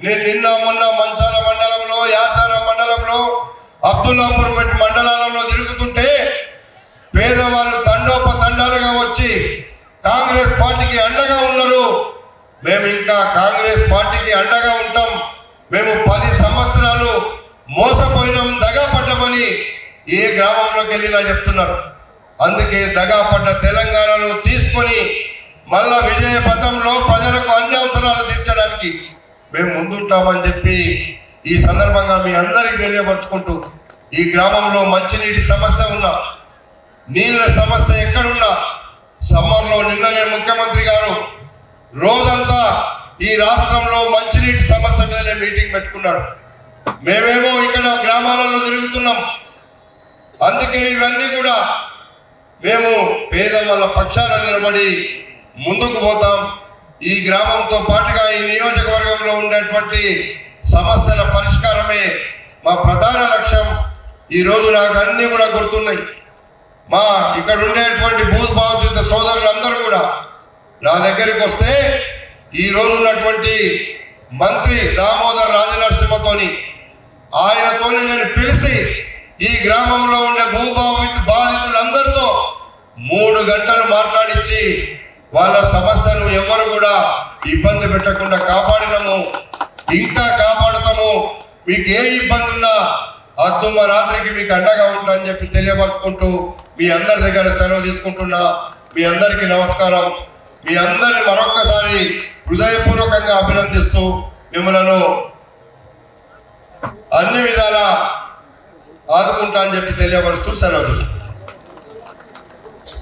నిన్న మొన్న మంచాల మండలంలో యాచారం మండలంలో అబ్దుల్లాపూర్ పెట్టి మండలాలలో తిరుగుతుంటే పేదవాళ్ళు తండోపతండాలుగా వచ్చి కాంగ్రెస్ పార్టీకి అండగా ఉన్నారు. మేము ఇంకా కాంగ్రెస్ పార్టీకి అండగా ఉంటాం. మేము పది సంవత్సరాలు మోసపోయినాం దగా పడ్డమని ఏ గ్రామంలోకి వెళ్ళినా చెప్తున్నారు. అందుకే దగా పడ్డ తెలంగాణను తీసుకొని మళ్ళా విజయ పథంలో ప్రజలకు అన్ని అవసరాలు తీర్చడానికి మేము ముందుంటామని చెప్పి ఈ సందర్భంగా మీ అందరికీ తెలియపరుచుకుంటూ ఈ గ్రామంలో మంచినీటి సమస్య ఉన్నా నీళ్ళ సమస్య ఎక్కడున్నా సమ్మర్లో నిన్ననే ముఖ్యమంత్రి గారు రోజంతా ఈ రాష్ట్రంలో మంచినీటి సమస్య మీదనే మీటింగ్ పెట్టుకున్నాడు మేమేమో ఇక్కడ గ్రామాలలో తిరుగుతున్నాం. అందుకే ఇవన్నీ కూడా మేము పేదవాళ్ళ పక్షాన నిలబడి ముందుకు పోతాం. ఈ గ్రామంతో పాటుగా ఈ నియోజకవర్గంలో ఉండేటువంటి సమస్యల పరిష్కారమే మా ప్రధాన లక్ష్యం. ఈ రోజు నాకు అన్ని కూడా గుర్తున్నాయి. మా ఇక్కడ ఉండేటువంటి భూభావిత సోదరులందరూ కూడా నా దగ్గరికి వస్తే ఈ రోజు ఉన్నటువంటి మంత్రి దామోదర్ రాజనరసింహతోని ఆయనతోని నేను పిలిచి ఈ గ్రామంలో ఉండే భూభావిత బాధితులందరితో మూడు గంటలు మాట్లాడించి వాళ్ళ సమస్యను ఎవరు కూడా ఇబ్బంది పెట్టకుండా కాపాడినము. ఇంకా కాపాడుతాము. మీకు ఏ ఇబ్బంది ఉన్నా అద్దుమ రాత్రికి మీకు అండగా ఉంటా అని చెప్పి తెలియపరచుకుంటూ మీ అందరి దగ్గర సెలవు తీసుకుంటున్నా. మీ అందరికీ నమస్కారం. మీ అందరిని మరొక్కసారి హృదయపూర్వకంగా అభినందిస్తూ మిమ్మలను అన్ని విధాలా ఆదుకుంటా అని చెప్పి తెలియపరుస్తూ సెలవు తీసుకుంటాను